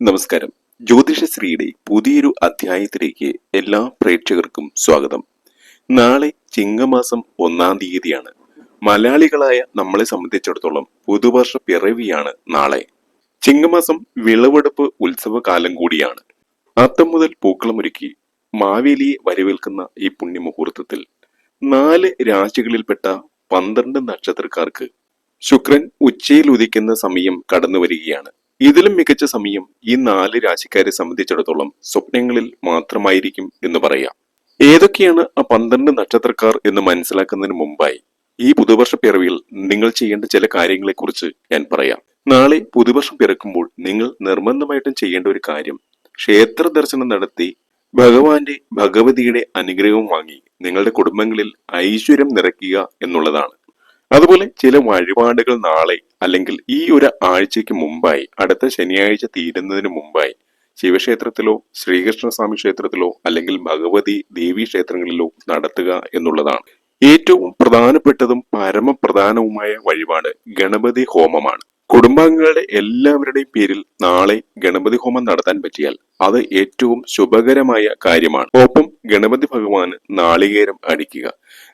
നമസ്കാരം. ജ്യോതിഷശ്രീയുടെ പുതിയൊരു അധ്യായത്തിലേക്ക് എല്ലാ പ്രേക്ഷകർക്കും സ്വാഗതം. നാളെ ചിങ്ങമാസം ഒന്നാം തീയതിയാണ്. മലയാളികളായ നമ്മളെ സംബന്ധിച്ചിടത്തോളം പുതുവർഷ പിറവിയാണ് നാളെ. ചിങ്ങമാസം വിളവെടുപ്പ് ഉത്സവകാലം കൂടിയാണ്. അത്തം മുതൽ പൂക്കളമൊരുക്കി മാവേലിയെ വരവേൽക്കുന്ന ഈ പുണ്യമുഹൂർത്തത്തിൽ നാല് രാശികളിൽപ്പെട്ട പന്ത്രണ്ട് നക്ഷത്രക്കാർക്ക് ശുക്രൻ ഉച്ചയിൽ ഉദിക്കുന്ന സമയം കടന്നു വരികയാണ് ഇതിലും മികച്ച സമയം ഈ നാല് രാശിക്കാരെ സംബന്ധിച്ചിടത്തോളം സ്വപ്നങ്ങളിൽ മാത്രമായിരിക്കും എന്ന് പറയാം. ഏതൊക്കെയാണ് ആ പന്ത്രണ്ട് നക്ഷത്രക്കാർ എന്ന് മനസ്സിലാക്കുന്നതിന് മുമ്പായി? ഈ പുതുവർഷ പിറവിയിൽ നിങ്ങൾ ചെയ്യേണ്ട ചില കാര്യങ്ങളെക്കുറിച്ച് ഞാൻ പറയാം. നാളെ പുതുവർഷം പിറക്കുമ്പോൾ നിങ്ങൾ നിർബന്ധമായിട്ടും ചെയ്യേണ്ട ഒരു കാര്യം ക്ഷേത്ര ദർശനം നടത്തി ഭഗവാന്റെ ഭഗവതിയുടെ അനുഗ്രഹം വാങ്ങി നിങ്ങളുടെ കുടുംബങ്ങളിൽ ഐശ്വര്യം നിറയ്ക്കുക എന്നുള്ളതാണ്. അതുപോലെ ചില വഴിപാടുകൾ നാളെ അല്ലെങ്കിൽ ഈ ഒരു ആഴ്ചയ്ക്ക് മുമ്പായി അടുത്ത ശനിയാഴ്ച തീരുന്നതിന് മുമ്പായി ശിവക്ഷേത്രത്തിലോ ശ്രീകൃഷ്ണസ്വാമി ക്ഷേത്രത്തിലോ അല്ലെങ്കിൽ ഭഗവതി ദേവി ക്ഷേത്രങ്ങളിലോ നടത്തുക എന്നുള്ളതാണ്. ഏറ്റവും പ്രധാനപ്പെട്ടതും പരമപ്രധാനവുമായ വഴിപാട് ഗണപതി ഹോമമാണ്. കുടുംബാംഗങ്ങളുടെ എല്ലാവരുടെയും പേരിൽ നാളെ ഗണപതി ഹോമം നടത്താൻ പറ്റിയാൽ അത് ഏറ്റവും ശുഭകരമായ കാര്യമാണ്. ഒപ്പം ഗണപതി ഭഗവാന് നാളികേരം അടിക്കുക.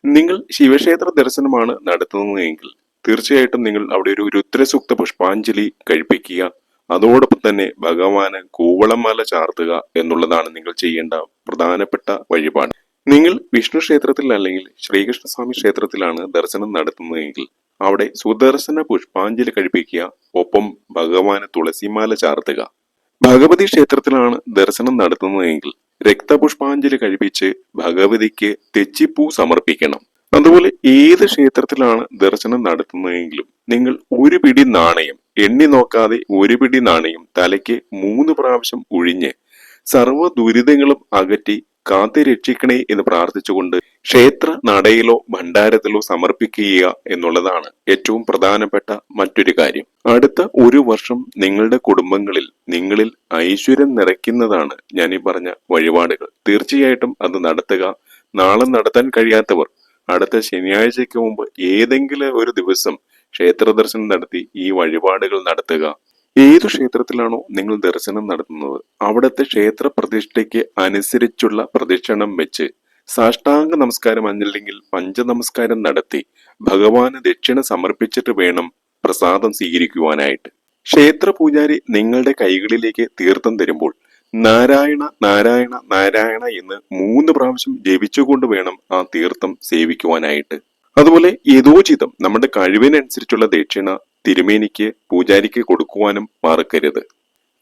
നിങ്ങൾ ശിവക്ഷേത്ര ദർശനമാണ് നടത്തുന്നതെങ്കിൽ തീർച്ചയായിട്ടും നിങ്ങൾ അവിടെ ഒരു രുദ്രസൂക്ത പുഷ്പാഞ്ജലി കഴിപ്പിക്കുക. അതോടൊപ്പം തന്നെ ഭഗവാന് കൂവളമാല ചാർത്തുക എന്നുള്ളതാണ് നിങ്ങൾ ചെയ്യേണ്ട പ്രധാനപ്പെട്ട വഴിപാട്. നിങ്ങൾ വിഷ്ണു ക്ഷേത്രത്തിൽ അല്ലെങ്കിൽ ശ്രീകൃഷ്ണസ്വാമി ക്ഷേത്രത്തിലാണ് ദർശനം നടത്തുന്നതെങ്കിൽ അവിടെ സുദർശന പുഷ്പാഞ്ജലി കഴിപ്പിക്കുക. ഒപ്പം ഭഗവാന് തുളസിമാല ചാർത്തുക. ഭഗവതി ക്ഷേത്രത്തിലാണ് ദർശനം നടത്തുന്നതെങ്കിൽ രക്തപുഷ്പാഞ്ജലി കഴിപ്പിച്ച് ഭഗവതിക്ക് തെച്ചിപ്പൂ സമർപ്പിക്കണം. അതുപോലെ ഏത് ക്ഷേത്രത്തിലാണ് ദർശനം നടത്തുന്നതെങ്കിലും നിങ്ങൾ ഒരു പിടി നാണയം എണ്ണി നോക്കാതെ ഒരു പിടി നാണയം തലയ്ക്ക് മൂന്ന് പ്രാവശ്യം ഒഴിഞ്ഞ് സർവ ദുരിതങ്ങളും അകറ്റി കാത്തി രക്ഷിക്കണേ എന്ന് പ്രാർത്ഥിച്ചുകൊണ്ട് ക്ഷേത്ര നടയിലോ ഭണ്ഡാരത്തിലോ സമർപ്പിക്കുക എന്നുള്ളതാണ് ഏറ്റവും പ്രധാനപ്പെട്ട മറ്റൊരു കാര്യം. അടുത്ത ഒരു വർഷം നിങ്ങളുടെ കുടുംബങ്ങളിൽ നിങ്ങളിൽ ഐശ്വര്യം നിറയ്ക്കുന്നതാണ് ഞാൻ ഈ പറഞ്ഞ വഴിപാടുകൾ. തീർച്ചയായിട്ടും അത് നടത്തുക. നാളെ നടത്താൻ കഴിയാത്തവർ അടുത്ത ശനിയാഴ്ചയ്ക്ക് മുമ്പ് ഏതെങ്കിലും ഒരു ദിവസം ക്ഷേത്ര ദർശനം നടത്തി ഈ വഴിപാടുകൾ നടത്തുക. ഏതു ക്ഷേത്രത്തിലാണോ നിങ്ങൾ ദർശനം നടത്തുന്നത് അവിടുത്തെ ക്ഷേത്ര പ്രതിഷ്ഠയ്ക്ക് അനുസരിച്ചുള്ള പ്രദക്ഷിണം വെച്ച് സാഷ്ടാംഗ നമസ്കാരം അഞ്ഞില്ലെങ്കിൽ പഞ്ചനമസ്കാരം നടത്തി ഭഗവാന് ദക്ഷിണ സമർപ്പിച്ചിട്ട് വേണം പ്രസാദം സ്വീകരിക്കുവാനായിട്ട്. ക്ഷേത്ര പൂജാരി നിങ്ങളുടെ കൈകളിലേക്ക് തീർത്ഥം തരുമ്പോൾ നാരായണ നാരായണ നാരായണ എന്ന് മൂന്ന് പ്രാവശ്യം ജപിച്ചുകൊണ്ട് വേണം ആ തീർത്ഥം സേവിക്കുവാനായിട്ട്. അതുപോലെ യഥോചിതം നമ്മുടെ കഴിവിനനുസരിച്ചുള്ള ദക്ഷിണ തിരുമേനിക്ക് പൂജാരിക്ക് കൊടുക്കുവാനും മറക്കരുത്.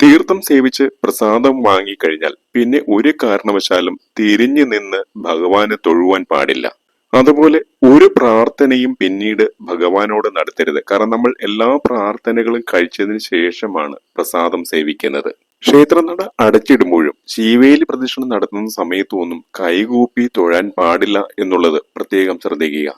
തീർത്ഥം സേവിച്ച് പ്രസാദം വാങ്ങിക്കഴിഞ്ഞാൽ പിന്നെ ഒരു കാരണവശാലും തിരിഞ്ഞു നിന്ന് ഭഗവാനെ തൊഴുവാൻ പാടില്ല. അതുപോലെ ഒരു പ്രാർത്ഥനയും പിന്നീട് ഭഗവാനോട് നടത്തരുത്. കാരണം നമ്മൾ എല്ലാ പ്രാർത്ഥനകളും കഴിച്ചതിന് ശേഷമാണ് പ്രസാദം സേവിക്കുന്നത്. ക്ഷേത്രനട അടച്ചിടുമ്പോഴും ശീവേലി പ്രദക്ഷിണം നടത്തുന്ന സമയത്തൊന്നും കൈകൂപ്പി തൊഴാൻ പാടില്ല എന്നുള്ളത് പ്രത്യേകം ശ്രദ്ധിക്കുക.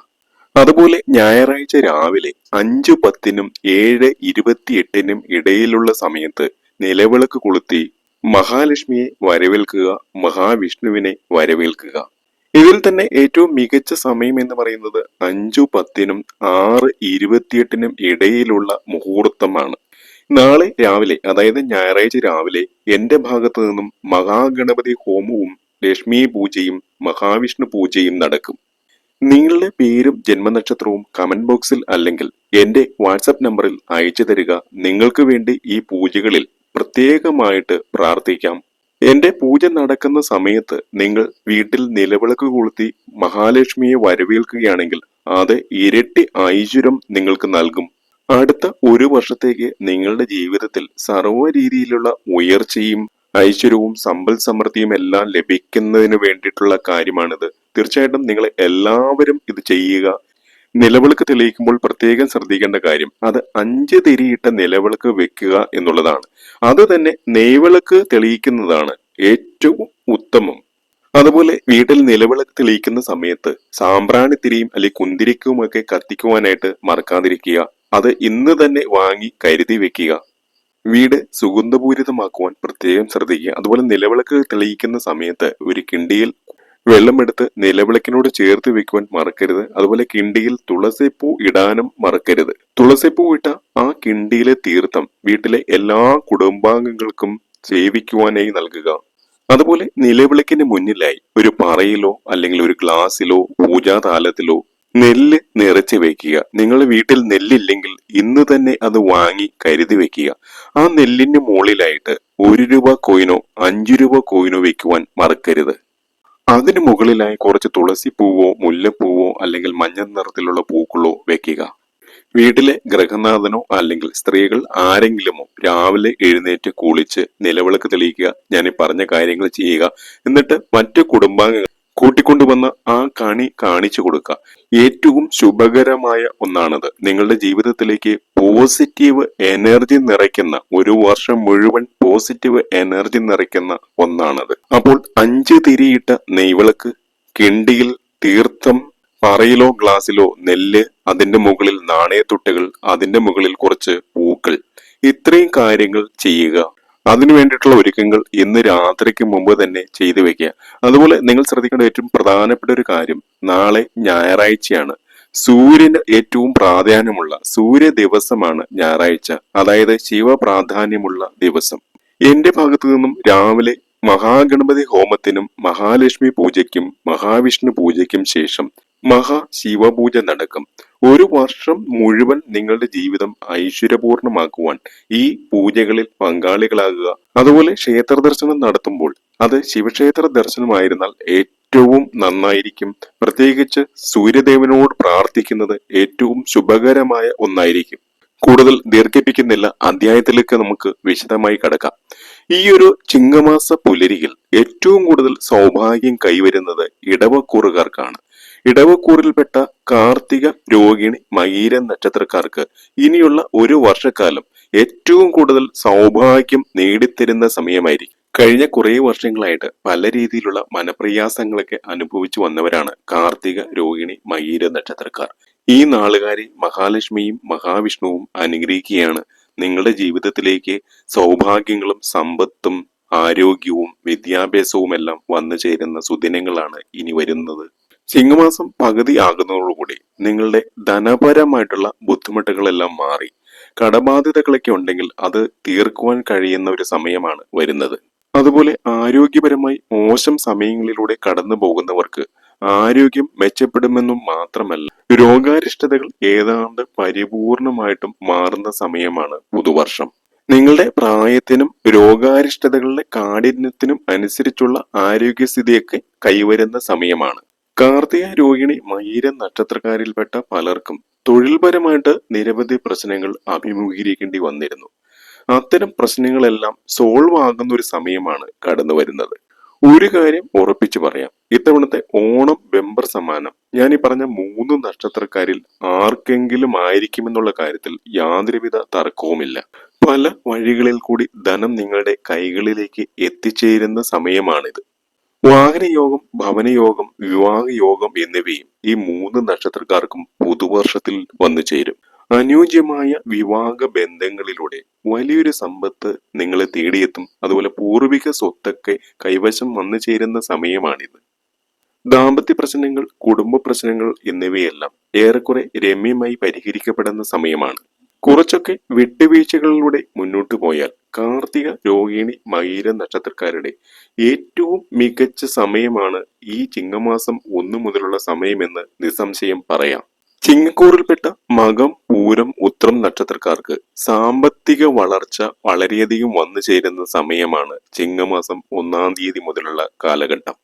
അതുപോലെ ഞായറാഴ്ച രാവിലെ അഞ്ചു പത്തിനും ഏഴ് ഇരുപത്തിയെട്ടിനും ഇടയിലുള്ള സമയത്ത് നിലവിളക്ക് കൊളുത്തി മഹാലക്ഷ്മിയെ വരവേൽക്കുക മഹാവിഷ്ണുവിനെ വരവേൽക്കുക. ഇതിൽ തന്നെ ഏറ്റവും മികച്ച സമയം എന്ന് പറയുന്നത് അഞ്ചു പത്തിനും ആറ് ഇരുപത്തിയെട്ടിനും ഇടയിലുള്ള മുഹൂർത്തമാണ്. നാളെ രാവിലെ അതായത് ഞായറാഴ്ച രാവിലെ എന്റെ ഭാഗത്തു നിന്നും മഹാഗണപതി ഹോമവും ലക്ഷ്മി പൂജയും മഹാവിഷ്ണു പൂജയും നടക്കും. നിങ്ങളുടെ പേരും ജന്മനക്ഷത്രവും കമന്റ് ബോക്സിൽ അല്ലെങ്കിൽ എന്റെ വാട്സപ്പ് നമ്പറിൽ അയച്ചു തരിക. നിങ്ങൾക്ക് വേണ്ടി ഈ പൂജകളിൽ പ്രത്യേകമായിട്ട് പ്രാർത്ഥിക്കാം. എന്റെ പൂജ നടക്കുന്ന സമയത്ത് നിങ്ങൾ വീട്ടിൽ നിലവിളക്ക് കൊളുത്തി മഹാലക്ഷ്മിയെ വരവേൽക്കുകയാണെങ്കിൽ അത് ഇരട്ടി ഐശ്വര്യം നിങ്ങൾക്ക് നൽകും. അടുത്ത ഒരു വർഷത്തേക്ക് നിങ്ങളുടെ ജീവിതത്തിൽ സർവ രീതിയിലുള്ള ഉയർച്ചയും ഐശ്വര്യവും സമ്പൽ സമൃദ്ധിയും എല്ലാം ലഭിക്കുന്നതിന് വേണ്ടിയിട്ടുള്ള കാര്യമാണിത്. തീർച്ചയായിട്ടും നിങ്ങൾ എല്ലാവരും ഇത് ചെയ്യുക. നിലവിളക്ക് തെളിയിക്കുമ്പോൾ പ്രത്യേകം ശ്രദ്ധിക്കേണ്ട കാര്യം അത് അഞ്ച് തിരിയിട്ട നിലവിളക്ക് വെക്കുക എന്നുള്ളതാണ്. അത് തന്നെ നെയ്വിളക്ക് തെളിയിക്കുന്നതാണ് ഏറ്റവും ഉത്തമം. അതുപോലെ വീട്ടിൽ നിലവിളക്ക് തെളിയിക്കുന്ന സമയത്ത് സാമ്പ്രാണിത്തിരിയും അല്ലെങ്കിൽ കുന്തിരിക്കവും ഒക്കെ കത്തിക്കുവാനായിട്ട് മറക്കാതിരിക്കുക. അത് ഇന്ന് തന്നെ വാങ്ങി കരുതി വെക്കുക. വീട് സുഗന്ധപൂരിതമാക്കുവാൻ പ്രത്യേകം ശ്രദ്ധിക്കുക. അതുപോലെ നിലവിളക്ക് തെളിയിക്കുന്ന സമയത്ത് ഒരു കിണ്ടിയിൽ വെള്ളമെടുത്ത് നിലവിളക്കിനോട് ചേർത്ത് വെക്കുവാൻ മറക്കരുത്. അതുപോലെ കിണ്ടിയിൽ തുളസിപ്പൂ ഇടാനും മറക്കരുത്. തുളസിപ്പൂ ഇട്ട ആ കിണ്ടിയിലെ തീർത്ഥം വീട്ടിലെ എല്ലാ കുടുംബാംഗങ്ങൾക്കും സേവിക്കുവാനായി നൽകുക. അതുപോലെ നിലവിളക്കിന് മുന്നിലായി ഒരു പറയിലോ അല്ലെങ്കിൽ ഒരു ഗ്ലാസ്സിലോ പൂജാതാലത്തിലോ നെല്ല് നിറച്ച് വെക്കുക. നിങ്ങളുടെ വീട്ടിൽ നെല്ലില്ലെങ്കിൽ ഇന്ന് തന്നെ അത് വാങ്ങി കരുതി വെക്കുക. ആ നെല്ലിന് മുകളിലായിട്ട് ഒരു രൂപ കോയിനോ അഞ്ചു രൂപ കോയിനോ വെക്കുവാൻ മറക്കരുത്. അതിനു മുകളിലായി കുറച്ച് തുളസി പൂവോ മുല്ലപ്പൂവോ അല്ലെങ്കിൽ മഞ്ഞ നിറത്തിലുള്ള പൂക്കളോ വെക്കുക. വീട്ടിലെ ഗൃഹനാഥനോ അല്ലെങ്കിൽ സ്ത്രീകൾ ആരെങ്കിലുമോ രാവിലെ എഴുന്നേറ്റ് കുളിച്ച് നിലവിളക്ക് തെളിയിക്കുക ഞാൻ ഈ പറഞ്ഞ കാര്യങ്ങൾ ചെയ്യുക. എന്നിട്ട് മറ്റു കുടുംബാംഗങ്ങൾ കൂട്ടിക്കൊണ്ടുവന്ന ആ കണി കാണിച്ചു കൊടുക്കുക ഏറ്റവും ശുഭകരമായ ഒന്നാണത്. നിങ്ങളുടെ ജീവിതത്തിലേക്ക് പോസിറ്റീവ് എനർജി നിറയ്ക്കുന്ന ഒരു വർഷം മുഴുവൻ പോസിറ്റീവ് എനർജി നിറയ്ക്കുന്ന ഒന്നാണത്. അപ്പോൾ അഞ്ച് തിരിയിട്ട നെയ്വിളക്ക് കിണ്ടിയിൽ തീർത്ഥം പറയിലോ ഗ്ലാസ്സിലോ നെല്ല് അതിന്റെ മുകളിൽ നാണയത്തുട്ടുകൾ അതിന്റെ മുകളിൽ കുറച്ച് പൂക്കൾ. ഇത്രയും കാര്യങ്ങൾ ചെയ്യുക. അതിനു വേണ്ടിയിട്ടുള്ള ഒരുക്കങ്ങൾ ഇന്ന് രാത്രിക്ക് മുമ്പ് തന്നെ ചെയ്തു വെക്കുക. അതുപോലെ നിങ്ങൾ ശ്രദ്ധിക്കേണ്ട ഏറ്റവും പ്രധാനപ്പെട്ട ഒരു കാര്യം നാളെ ഞായറാഴ്ചയാണ്. സൂര്യന് ഏറ്റവും പ്രാധാന്യമുള്ള സൂര്യ ദിവസമാണ് ഞായറാഴ്ച അതായത് ശിവ പ്രാധാന്യമുള്ള ദിവസം. എന്റെ ഭാഗത്തു നിന്നും രാവിലെ മഹാഗണപതി ഹോമത്തിനും മഹാലക്ഷ്മി പൂജയ്ക്കും മഹാവിഷ്ണു പൂജയ്ക്കും ശേഷം മഹാശിവപൂജ നടക്കും. ഒരു വർഷം മുഴുവൻ നിങ്ങളുടെ ജീവിതം ഐശ്വര്യപൂർണമാക്കുവാൻ ഈ പൂജകളിൽ പങ്കാളികളാകുക. അതുപോലെ ക്ഷേത്ര ദർശനം നടത്തുമ്പോൾ അത് ശിവക്ഷേത്ര ദർശനമായിരുന്നാൽ ഏറ്റവും നന്നായിരിക്കും. പ്രത്യേകിച്ച് സൂര്യദേവനോട് പ്രാർത്ഥിക്കുന്നത് ഏറ്റവും ശുഭകരമായ ഒന്നായിരിക്കും. കൂടുതൽ ദീർഘിപ്പിക്കുന്നില്ല. അധ്യായത്തിലേക്ക് നമുക്ക് വിശദമായി കടക്കാം. ഈ ഒരു ചിങ്ങമാസ പുലരിയിൽ ഏറ്റവും കൂടുതൽ സൗഭാഗ്യം കൈവരുന്നത് ഇടവക്കൂറുകാർക്കാണ്. ഇടവക്കൂറിൽപ്പെട്ട കാർത്തിക രോഹിണി മകീര നക്ഷത്രക്കാർക്ക് ഇനിയുള്ള ഒരു വർഷക്കാലം ഏറ്റവും കൂടുതൽ സൗഭാഗ്യം നേടിത്തരുന്ന സമയമായിരിക്കും. കഴിഞ്ഞ കുറേ വർഷങ്ങളായിട്ട് പല രീതിയിലുള്ള മനപ്രയാസങ്ങളൊക്കെ അനുഭവിച്ചു വന്നവരാണ് കാർത്തിക രോഹിണി മകീര നക്ഷത്രക്കാർ. ഈ നാളുകാരെ മഹാലക്ഷ്മിയും മഹാവിഷ്ണുവും അനുഗ്രഹിക്കുകയാണ് നിങ്ങളുടെ ജീവിതത്തിലേക്ക് സൗഭാഗ്യങ്ങളും സമ്പത്തും ആരോഗ്യവും വിദ്യാഭ്യാസവും എല്ലാം വന്നു ചേരുന്ന സുദിനങ്ങളാണ് ഇനി വരുന്നത്. ചിങ്ങമാസം പകുതി ആകുന്നതോടുകൂടി നിങ്ങളുടെ ധനപരമായിട്ടുള്ള ബുദ്ധിമുട്ടുകളെല്ലാം മാറി. കടബാധ്യതകളൊക്കെ ഉണ്ടെങ്കിൽ അത് തീർക്കുവാൻ കഴിയുന്ന ഒരു സമയമാണ് വരുന്നത്. അതുപോലെ ആരോഗ്യപരമായി മോശം സമയങ്ങളിലൂടെ കടന്നു പോകുന്നവർക്ക് ആരോഗ്യം മെച്ചപ്പെടുമെന്നും മാത്രമല്ല രോഗാരിഷ്ടതകൾ ഏതാണ്ട് പരിപൂർണമായിട്ടും മാറുന്ന സമയമാണ് പുതുവർഷം. നിങ്ങളുടെ പ്രായത്തിനും രോഗാരിഷ്ടതകളുടെ കാഠിന്യത്തിനും അനുസരിച്ചുള്ള ആരോഗ്യസ്ഥിതിയൊക്കെ കൈവരുന്ന സമയമാണ്. കാർത്തിക രോഹിണി മയൂര നക്ഷത്രക്കാരിൽപ്പെട്ട പലർക്കും തൊഴിൽപരമായിട്ട് നിരവധി പ്രശ്നങ്ങൾ അഭിമുഖീകരിക്കേണ്ടി വന്നിരുന്നു. അത്തരം പ്രശ്നങ്ങളെല്ലാം സോൾവ് ആകുന്ന ഒരു സമയമാണ് കടന്നു വരുന്നത്. ഒരു കാര്യം ഉറപ്പിച്ചു പറയാം. ഇത്തവണത്തെ ഓണം വെമ്പർ സമ്മാനം. ഞാൻ ഈ പറഞ്ഞ മൂന്ന് നക്ഷത്രക്കാരിൽ ആർക്കെങ്കിലും ആയിരിക്കുമെന്നുള്ള കാര്യത്തിൽ യാതൊരുവിധ തർക്കവുമില്ല. പല വഴികളിൽ കൂടി ധനം നിങ്ങളുടെ കൈകളിലേക്ക് എത്തിച്ചേരുന്ന സമയമാണിത്. വാഹനയോഗം ഭവനയോഗം വിവാഹയോഗം എന്നിവയും ഈ മൂന്ന് നക്ഷത്രക്കാർക്കും പുതുവർഷത്തിൽ വന്നു ചേരും. അനുയോജ്യമായ വിവാഹ ബന്ധങ്ങളിലൂടെ വലിയൊരു സമ്പത്ത് നിങ്ങളെ തേടിയെത്തും. അതുപോലെ പൂർവിക സ്വത്തൊക്കെ കൈവശം വന്നു ചേരുന്ന സമയമാണിത്. ദാമ്പത്യ പ്രശ്നങ്ങൾ കുടുംബ പ്രശ്നങ്ങൾ എന്നിവയെല്ലാം ഏറെക്കുറെ രമ്യമായി പരിഹരിക്കപ്പെടുന്ന സമയമാണ്. കുറച്ചൊക്കെ വിട്ടുവീഴ്ചകളിലൂടെ മുന്നോട്ടു പോയാൽ കാർത്തിക രോഹിണി മകീര നക്ഷത്രക്കാരുടെ ഏറ്റവും മികച്ച സമയമാണ് ഈ ചിങ്ങമാസം ഒന്നു മുതലുള്ള സമയമെന്ന് നിസ്സംശയം പറയാം. ചിങ്ങക്കൂറിൽപ്പെട്ട മകം പൂരം ഉത്രം നക്ഷത്രക്കാർക്ക് സാമ്പത്തിക വളർച്ച വളരെയധികം വന്നു ചേരുന്ന സമയമാണ് ചിങ്ങമാസം ഒന്നാം തീയതി മുതലുള്ള കാലഘട്ടം.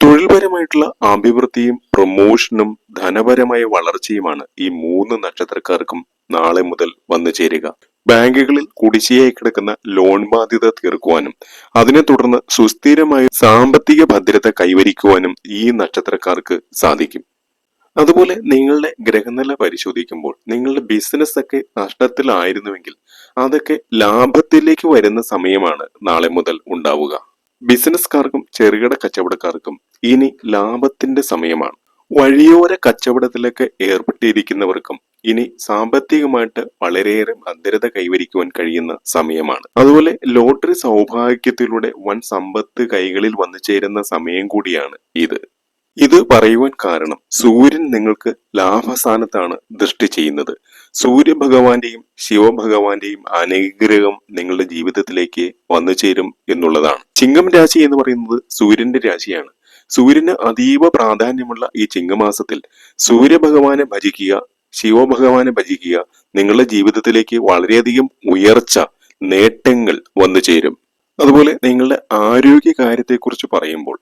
തൊഴിൽപരമായിട്ടുള്ള അഭിവൃദ്ധിയും പ്രൊമോഷനും ധനപരമായ വളർച്ചയുമാണ് ഈ മൂന്ന് നക്ഷത്രക്കാർക്കും നാളെ മുതൽ വന്നു ചേരുക. ബാങ്കുകളിൽ കുടിശ്ശിയായി കിടക്കുന്ന ലോൺ ബാധ്യത തീർക്കുവാനും അതിനെ തുടർന്ന് സുസ്ഥിരമായ സാമ്പത്തിക ഭദ്രത കൈവരിക്കുവാനും ഈ നക്ഷത്രക്കാർക്ക് സാധിക്കും. അതുപോലെ നിങ്ങളുടെ ഗ്രഹനില പരിശോധിക്കുമ്പോൾ നിങ്ങളുടെ ബിസിനസ് ഒക്കെ നഷ്ടത്തിലായിരുന്നുവെങ്കിൽ അതൊക്കെ ലാഭത്തിലേക്ക് വരുന്ന സമയമാണ് നാളെ മുതൽ ഉണ്ടാവുക. ബിസിനസ്സുകാർക്കും ചെറുകിട കച്ചവടക്കാർക്കും ഇനി ലാഭത്തിന്റെ സമയമാണ്. വഴിയോര കച്ചവടത്തിലൊക്കെ ഏർപ്പെട്ടിരിക്കുന്നവർക്കും ഇനി സാമ്പത്തികമായിട്ട് വളരെയേറെ ഭദ്രത കൈവരിക്കുവാൻ കഴിയുന്ന സമയമാണ്. അതുപോലെ ലോട്ടറി സൗഭാഗ്യത്തിലൂടെ വൻ സമ്പത്ത് കൈകളിൽ വന്നു ചേരുന്ന സമയം കൂടിയാണ് ഇത്. ഇത് പറയുവാൻ കാരണം സൂര്യൻ നിങ്ങൾക്ക് ലാഭസ്ഥാനത്താണ് ദൃഷ്ടി ചെയ്യുന്നത്. സൂര്യഭഗവാന്റെയും ശിവഭഗവാന്റെയും അനുഗ്രഹം നിങ്ങളുടെ ജീവിതത്തിലേക്ക് വന്നു ചേരും എന്നുള്ളതാണ്. ചിങ്ങം രാശി എന്ന് പറയുന്നത് സൂര്യന്റെ രാശിയാണ്. സൂര്യന് അതീവ പ്രാധാന്യമുള്ള ഈ ചിങ്ങമാസത്തിൽ സൂര്യഭഗവാനെ ഭജിക്കുക ശിവഭഗവാനെ ഭജിക്കുക നിങ്ങളുടെ ജീവിതത്തിലേക്ക് വളരെയധികം ഉയർച്ച നേട്ടങ്ങൾ വന്നു ചേരും. അതുപോലെ നിങ്ങളുടെ ആരോഗ്യ കാര്യത്തെക്കുറിച്ച് പറയുമ്പോൾ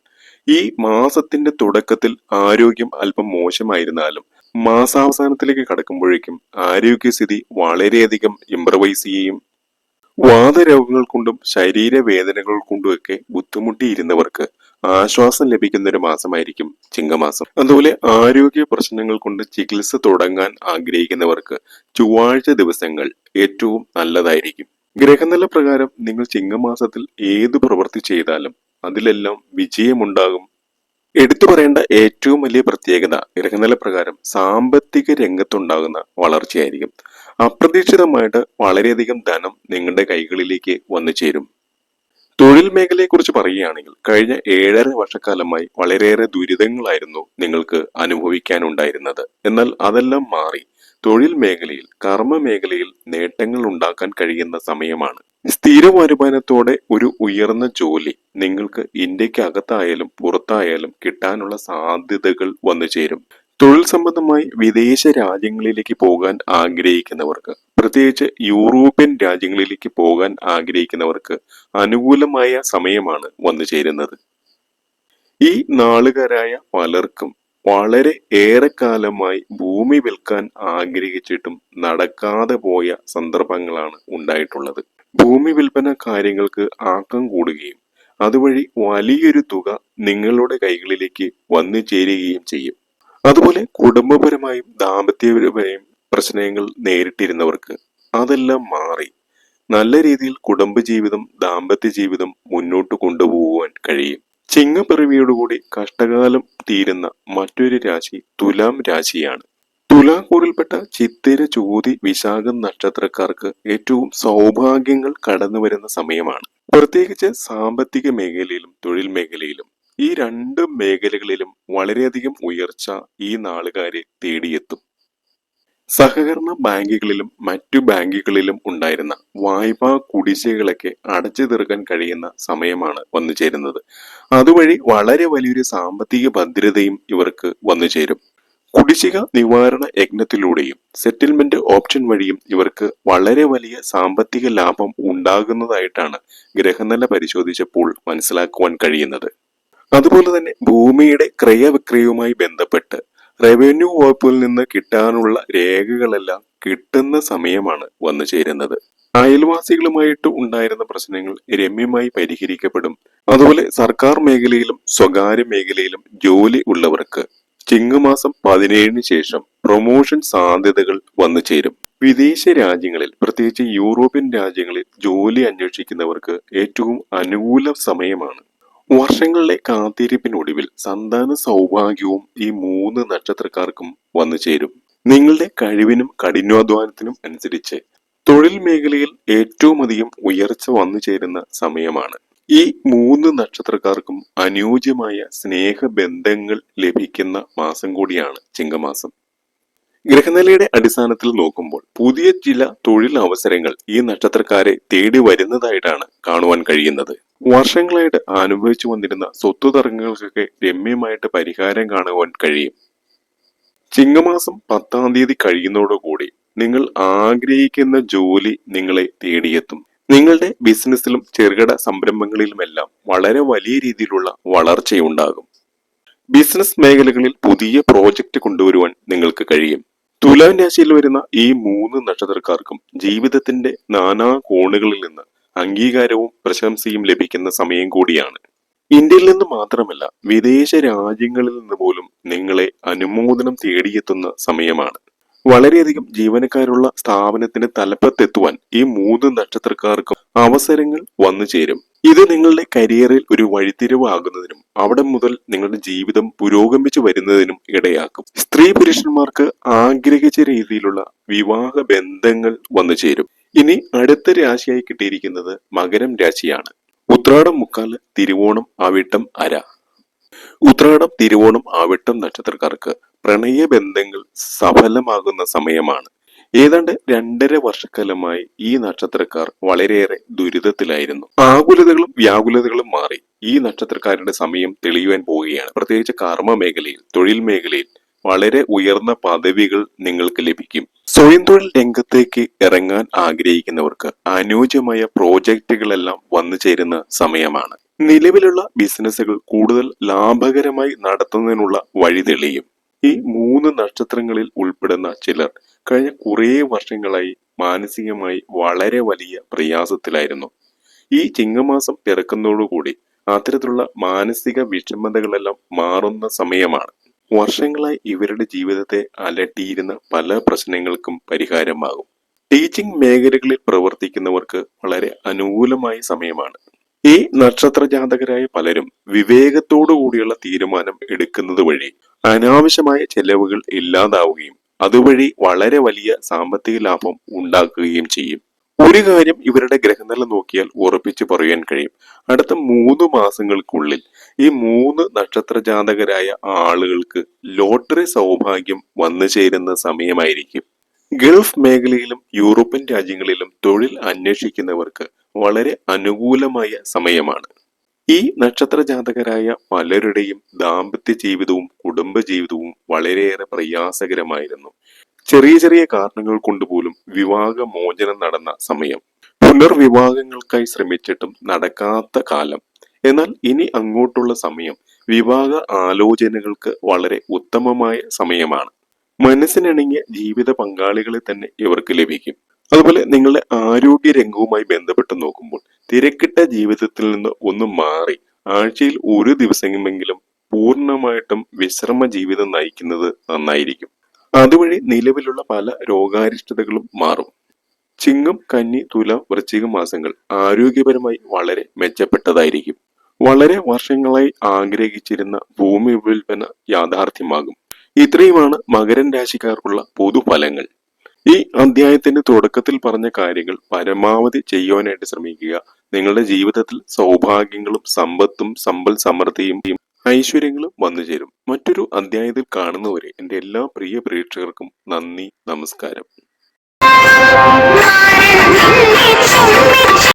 ഈ മാസത്തിന്റെ തുടക്കത്തിൽ ആരോഗ്യം അല്പം മോശമായിരുന്നാലും മാസാവസാനത്തിലേക്ക് കടക്കുമ്പോഴേക്കും ആരോഗ്യസ്ഥിതി വളരെയധികം ഇംപ്രവൈസ് ചെയ്യുകയും വാതരോഗങ്ങൾ കൊണ്ടും ശരീരവേദനകൾ കൊണ്ടുമൊക്കെ ബുദ്ധിമുട്ടിയിരുന്നവർക്ക് ആശ്വാസം ലഭിക്കുന്ന ഒരു മാസമായിരിക്കും ചിങ്ങമാസം. അതുപോലെ ആരോഗ്യ പ്രശ്നങ്ങൾ കൊണ്ട് ചികിത്സ തുടങ്ങാൻ ആഗ്രഹിക്കുന്നവർക്ക് ചൊവ്വാഴ്ച ദിവസങ്ങൾ ഏറ്റവും നല്ലതായിരിക്കും. ഗ്രഹനില പ്രകാരം നിങ്ങൾ ചിങ്ങമാസത്തിൽ ഏത് പ്രവൃത്തി ചെയ്താലും അതിലെല്ലാം വിജയമുണ്ടാകും. എടുത്തു പറയേണ്ട ഏറ്റവും വലിയ പ്രത്യേകത ഗ്രഹനില പ്രകാരം സാമ്പത്തിക രംഗത്തുണ്ടാകുന്ന വളർച്ചയായിരിക്കും. അപ്രതീക്ഷിതമായിട്ട് വളരെയധികം ധനം നിങ്ങളുടെ കൈകളിലേക്ക് വന്നു ചേരും തൊഴിൽ മേഖലയെക്കുറിച്ച് പറയുകയാണെങ്കിൽ കഴിഞ്ഞ ഏഴര വർഷക്കാലമായി വളരെയേറെ ദുരിതങ്ങളായിരുന്നു നിങ്ങൾക്ക് അനുഭവിക്കാനുണ്ടായിരുന്നത്. എന്നാൽ അതെല്ലാം മാറി തൊഴിൽ മേഖലയിൽ കർമ്മ മേഖലയിൽ നേട്ടങ്ങൾ ഉണ്ടാക്കാൻ കഴിയുന്ന സമയമാണ്. സ്ഥിര വരുമാനത്തോടെ ഒരു ഉയർന്ന ജോലി നിങ്ങൾക്ക് ഇന്ത്യക്കകത്തായാലും പുറത്തായാലും കിട്ടാനുള്ള സാധ്യതകൾ വന്നു ചേരും തൊഴിൽ സംബന്ധമായി വിദേശ രാജ്യങ്ങളിലേക്ക് പോകാൻ ആഗ്രഹിക്കുന്നവർക്ക് പ്രത്യേകിച്ച് യൂറോപ്യൻ രാജ്യങ്ങളിലേക്ക് പോകാൻ ആഗ്രഹിക്കുന്നവർക്ക് അനുകൂലമായ സമയമാണ് വന്നു ചേരുന്നത്. ഈ നാളുകാരായ പലർക്കും വളരെ ഏറെക്കാലമായി ഭൂമി വിൽക്കാൻ ആഗ്രഹിച്ചിട്ടും നടക്കാതെ പോയ സന്ദർഭങ്ങളാണ് ഉണ്ടായിട്ടുള്ളത്. ഭൂമി വിൽപ്പന കാര്യങ്ങൾക്ക് ആക്കം കൂടുകയും അതുവഴി വലിയൊരു തുക നിങ്ങളുടെ കൈകളിലേക്ക് വന്നു ചേരുകയും ചെയ്യും. അതുപോലെ കുടുംബപരമായും ദാമ്പത്യപരമായും പ്രശ്നങ്ങൾ നേരിട്ടിരുന്നവർക്ക് അതെല്ലാം മാറി. നല്ല രീതിയിൽ കുടുംബജീവിതം ദാമ്പത്യ ജീവിതം മുന്നോട്ട് കൊണ്ടുപോകുവാൻ കഴിയും. ചിങ്ങപ്പിറവിയോടുകൂടി കഷ്ടകാലം തീരുന്ന മറ്റൊരു രാശി തുലാം രാശിയാണ്. തുലാക്കൂറിൽപ്പെട്ട ചിത്തിര ചോതി വിശാഖം നക്ഷത്രക്കാർക്ക് ഏറ്റവും സൗഭാഗ്യങ്ങൾ കടന്നു വരുന്ന സമയമാണ്. പ്രത്യേകിച്ച് സാമ്പത്തിക മേഖലയിലും തൊഴിൽ മേഖലയിലും ഈ രണ്ട് മേഖലകളിലും വളരെയധികം ഉയർച്ച ഈ നാളുകാരെ തേടിയെത്തും. സഹകരണ ബാങ്കുകളിലും മറ്റു ബാങ്കുകളിലും ഉണ്ടായിരുന്ന വായ്പാ കുടിശ്ശികളൊക്കെ അടച്ചു തീർക്കാൻ കഴിയുന്ന സമയമാണ് വന്നു ചേരുന്നത്. അതുവഴി വളരെ വലിയൊരു സാമ്പത്തിക ഭദ്രതയും ഇവർക്ക് വന്നു ചേരും. കുടിശ്ശിക നിവാരണ യജ്ഞത്തിലൂടെയും സെറ്റിൽമെന്റ് ഓപ്ഷൻ വഴിയും ഇവർക്ക് വളരെ വലിയ സാമ്പത്തിക ലാഭം ഉണ്ടാകുന്നതായിട്ടാണ് ഗ്രഹനില പരിശോധിച്ചപ്പോൾ മനസ്സിലാക്കുവാൻ കഴിയുന്നത്. അതുപോലെ തന്നെ ഭൂമിയുടെ ക്രയവിക്രയവുമായി ബന്ധപ്പെട്ട് റവന്യൂ വകുപ്പിൽ നിന്ന് കിട്ടാനുള്ള രേഖകളെല്ലാം കിട്ടുന്ന സമയമാണ് വന്നു ചേരുന്നത്. അയൽവാസികളുമായിട്ട് ഉണ്ടായിരുന്ന പ്രശ്നങ്ങൾ രമ്യമായി പരിഹരിക്കപ്പെടും. അതുപോലെ സർക്കാർ മേഖലയിലും സ്വകാര്യ മേഖലയിലും ജോലി ഉള്ളവർക്ക് ചിങ്ങമാസം പതിനേഴിന് ശേഷം പ്രൊമോഷൻ സാധ്യതകൾ വന്നു ചേരും. വിദേശ രാജ്യങ്ങളിൽ പ്രത്യേകിച്ച് യൂറോപ്യൻ രാജ്യങ്ങളിൽ ജോലി അന്വേഷിക്കുന്നവർക്ക് ഏറ്റവും അനുകൂല സമയമാണ്. വർഷങ്ങളിലെ കാത്തിരിപ്പിനൊടുവിൽ സന്താന സൗഭാഗ്യവും ഈ മൂന്ന് നക്ഷത്രക്കാർക്കും വന്നു ചേരും. നിങ്ങളുടെ കഴിവിനും കഠിനാധ്വാനത്തിനും അനുസരിച്ച് തൊഴിൽ മേഖലയിൽ ഏറ്റവും അധികം ഉയർച്ച വന്നു ചേരുന്ന സമയമാണ്. ഈ മൂന്ന് നക്ഷത്രക്കാർക്കും അനുയോജ്യമായ സ്നേഹബന്ധങ്ങൾ ലഭിക്കുന്ന മാസം കൂടിയാണ് ചിങ്ങമാസം. ഗ്രഹനിലയുടെ അടിസ്ഥാനത്തിൽ നോക്കുമ്പോൾ പുതിയ ചില തൊഴിൽ അവസരങ്ങൾ ഈ നക്ഷത്രക്കാരെ തേടി വരുന്നതായിട്ടാണ് കാണുവാൻ കഴിയുന്നത്. വർഷങ്ങളായിട്ട് അനുഭവിച്ചു വന്നിരുന്ന സ്വത്ത് തർക്കങ്ങൾക്കൊക്കെ രമ്യമായിട്ട് പരിഹാരം കാണുവാൻ കഴിയും. ചിങ്ങമാസം പത്താം തീയതി കഴിയുന്നതോടുകൂടി നിങ്ങൾ ആഗ്രഹിക്കുന്ന ജോലി നിങ്ങളെ തേടിയെത്തും. നിങ്ങളുടെ ബിസിനസ്സിലും ചെറുകിട സംരംഭങ്ങളിലുമെല്ലാം വളരെ വലിയ രീതിയിലുള്ള വളർച്ചയുണ്ടാകും. ബിസിനസ് മേഖലകളിൽ പുതിയ പ്രോജക്റ്റ് കൊണ്ടുവരുവാൻ നിങ്ങൾക്ക് കഴിയും. തുലാം രാശിയിൽ വരുന്ന ഈ മൂന്ന് നക്ഷത്രക്കാർക്കും ജീവിതത്തിന്റെ നാനാ കോണുകളിൽ നിന്ന് അംഗീകാരവും പ്രശംസയും ലഭിക്കുന്ന സമയം കൂടിയാണ്. ഇന്ത്യയിൽ നിന്ന് മാത്രമല്ല വിദേശ രാജ്യങ്ങളിൽ നിന്ന് പോലും നിങ്ങളെ അനുമോദനം തേടിയെത്തുന്ന സമയമാണ്. വളരെയധികം ജീവനക്കാരുള്ള സ്ഥാപനത്തിന് തലപ്പത്തെത്തുവാൻ ഈ മൂന്ന് നക്ഷത്രക്കാർക്കും അവസരങ്ങൾ വന്നു ചേരും ഇത് നിങ്ങളുടെ കരിയറിൽ ഒരു വഴിത്തിരിവാകുന്നതിനും അവിടെ മുതൽ നിങ്ങളുടെ ജീവിതം പുരോഗമിച്ചു വരുന്നതിനും ഇടയാക്കും. സ്ത്രീ പുരുഷന്മാർക്ക് ആഗ്രഹിച്ച രീതിയിലുള്ള വിവാഹ ബന്ധങ്ങൾ വന്നു ചേരും. ഇനി അടുത്ത രാശിയായി കിട്ടിയിരിക്കുന്നത് മകരം രാശിയാണ്. ഉത്രാടം മുക്കാൽ തിരുവോണം അവിട്ടം അര. ഉത്രാടം തിരുവോണം ആവിട്ടം നക്ഷത്രക്കാർക്ക് പ്രണയ ബന്ധങ്ങൾ സഫലമാകുന്ന സമയമാണ്. ഏതാണ്ട് രണ്ടര വർഷക്കാലമായി ഈ നക്ഷത്രക്കാർ വളരെയേറെ ദുരിതത്തിലായിരുന്നു. ആകുലതകളും വ്യാകുലതകളും മാറി ഈ നക്ഷത്രക്കാരുടെ സമയം തെളിയുവാൻ പോവുകയാണ്. പ്രത്യേകിച്ച് കർമ്മ മേഖലയിൽ തൊഴിൽ മേഖലയിൽ വളരെ ഉയർന്ന പദവികൾ നിങ്ങൾക്ക് ലഭിക്കും. സ്വയം തൊഴിൽ രംഗത്തേക്ക് ഇറങ്ങാൻ ആഗ്രഹിക്കുന്നവർക്ക് അനുയോജ്യമായ പ്രോജക്റ്റുകളെല്ലാം വന്നു ചേരുന്ന സമയമാണ്. നിലവിലുള്ള ബിസിനസ്സുകൾ കൂടുതൽ ലാഭകരമായി നടത്തുന്നതിനുള്ള വഴി തെളിയും. ഈ മൂന്ന് നക്ഷത്രങ്ങളിൽ ഉൾപ്പെടുന്ന ചിലർ കഴിഞ്ഞ കുറേ വർഷങ്ങളായി മാനസികമായി വളരെ വലിയ പ്രയാസത്തിലായിരുന്നു. ഈ ചിങ്ങമാസം പിറക്കുന്നതോടുകൂടി അത്തരത്തിലുള്ള മാനസിക വിഷമതകളെല്ലാം മാറുന്ന സമയമാണ്. വർഷങ്ങളായി ഇവരുടെ ജീവിതത്തെ അലട്ടിയിരുന്ന പല പ്രശ്നങ്ങൾക്കും പരിഹാരമാകും. ടീച്ചിങ് മേഖലകളിൽ പ്രവർത്തിക്കുന്നവർക്ക് വളരെ അനുകൂലമായ സമയമാണ്. ഈ നക്ഷത്ര ജാതകരായ പലരും വിവേകത്തോടു കൂടിയുള്ള തീരുമാനം എടുക്കുന്നത് വഴി അനാവശ്യമായ ചെലവുകൾ ഇല്ലാതാവുകയും അതുവഴി വളരെ വലിയ സാമ്പത്തിക ലാഭം ഉണ്ടാക്കുകയും ചെയ്യും. ഒരു കാര്യം ഇവരുടെ ഗ്രഹനില നോക്കിയാൽ ഉറപ്പിച്ചു പറയാൻ കഴിയും. അടുത്ത മൂന്ന് മാസങ്ങൾക്കുള്ളിൽ ഈ മൂന്ന് നക്ഷത്ര ജാതകരായ ആളുകൾക്ക് ലോട്ടറി സൗഭാഗ്യം വന്നു ചേരുന്ന സമയമായിരിക്കും. ഗൾഫ് മേഖലയിലും യൂറോപ്യൻ രാജ്യങ്ങളിലും തൊഴിൽ അന്വേഷിക്കുന്നവർക്ക് വളരെ അനുകൂലമായ സമയമാണ്. ഈ നക്ഷത്ര ജാതകരായ പലരുടെയും ദാമ്പത്യ ജീവിതവും കുടുംബ ജീവിതവും വളരെയേറെ പ്രയാസകരമായിരുന്നു. ചെറിയ ചെറിയ കാരണങ്ങൾ കൊണ്ടുപോലും വിവാഹ മോചനം നടന്ന സമയം. പുനർവിവാഹങ്ങൾക്കായി ശ്രമിച്ചിട്ടും നടക്കാത്ത കാലം. എന്നാൽ ഇനി അങ്ങോട്ടുള്ള സമയം വിവാഹ ആലോചനകൾക്ക് വളരെ ഉത്തമമായ സമയമാണ്. മനസ്സിനിണങ്ങിയ ജീവിത പങ്കാളികളെ തന്നെ ഇവർക്ക് ലഭിക്കും. അതുപോലെ നിങ്ങളുടെ ആരോഗ്യ രംഗവുമായി ബന്ധപ്പെട്ട് നോക്കുമ്പോൾ തിരക്കിട്ട ജീവിതത്തിൽ നിന്ന് ഒന്ന് മാറി ആഴ്ചയിൽ ഒരു ദിവസമെങ്കിലും പൂർണമായിട്ടും വിശ്രമ ജീവിതം നയിക്കുന്നത് നന്നായിരിക്കും. അതുവഴി നിലവിലുള്ള പല രോഗാരിഷ്ടതകളും മാറും. ചിങ്ങം കന്നി തുല വൃശ്ചിക മാസങ്ങൾ ആരോഗ്യപരമായി വളരെ മെച്ചപ്പെട്ടതായിരിക്കും. വളരെ വർഷങ്ങളായി ആഗ്രഹിച്ചിരുന്ന ഭൂമി വിൽപ്പന യാഥാർത്ഥ്യമാകും. ഇത്രയുമാണ് മകരൻ രാശിക്കാർക്കുള്ള പൊതുഫലങ്ങൾ. ഈ അധ്യായത്തിന്റെ തുടക്കത്തിൽ പറഞ്ഞ കാര്യങ്ങൾ പരമാവധി ചെയ്യുവാനായിട്ട് ശ്രമിക്കുക. നിങ്ങളുടെ ജീവിതത്തിൽ സൗഭാഗ്യങ്ങളും സമ്പത്തും സമ്പൽ സമൃദ്ധിയും ഐശ്വര്യങ്ങളും വന്നു ചേരും. മറ്റൊരു അധ്യായത്തിൽ കാണുന്നവരെ എന്റെ എല്ലാ പ്രിയ പ്രേക്ഷകർക്കും നന്ദി നമസ്കാരം.